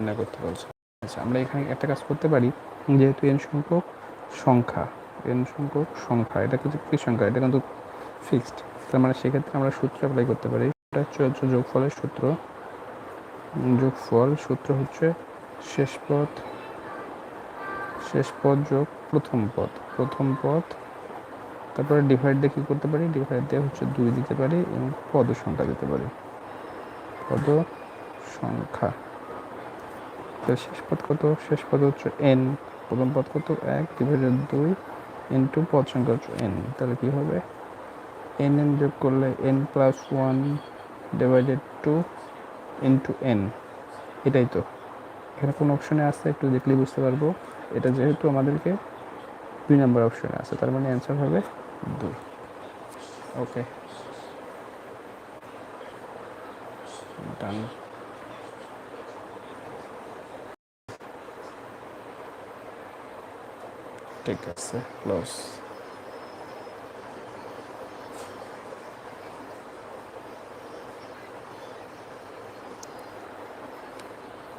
নির্ণয় করতে বলছে। আচ্ছা আমরা এখানে একটা কাজ করতে পারি, যেহেতু এন সংখ্যক সংখ্যা এন সংখ্যক সংখ্যা, এটা কিন্তু কি সংখ্যা, এটা কিন্তু ফিক্সড তার মানে সেক্ষেত্রে আমরা সূত্র অ্যাপ্লাই করতে পারি, এটা হচ্ছে যোগফলের সূত্র। যোগফল সূত্র হচ্ছে শেষ পথ শেষ পদ যোগ প্রথম পদ প্রথম পদ, তারপরে ডিভাইড দিয়ে কী করতে পারি? ডিভাইড দিয়ে হচ্ছে দুই দিতে পারি এবং পদ সংখ্যা দিতে পারি। পদ সংখ্যা। তো শেষ পদ কত? শেষ পদ হচ্ছে এন প্রথম পদ কত? এক ডিভাইডেড দুই ইন্টু পদ সংখ্যা হচ্ছে এন তাহলে কী হবে? এন এন যোগ করলে n plus one divided two into n এটাই তো। এখানে কোন অপশনে আছে? একটু দেখলেই বুঝতে পারব। এটা যেহেতু আমাদেরকে দুই নম্বর অপশনে আছে, তার মানে অ্যান্সার হবে দুই। ওকে ডান ঠিক আছে ক্লোজ।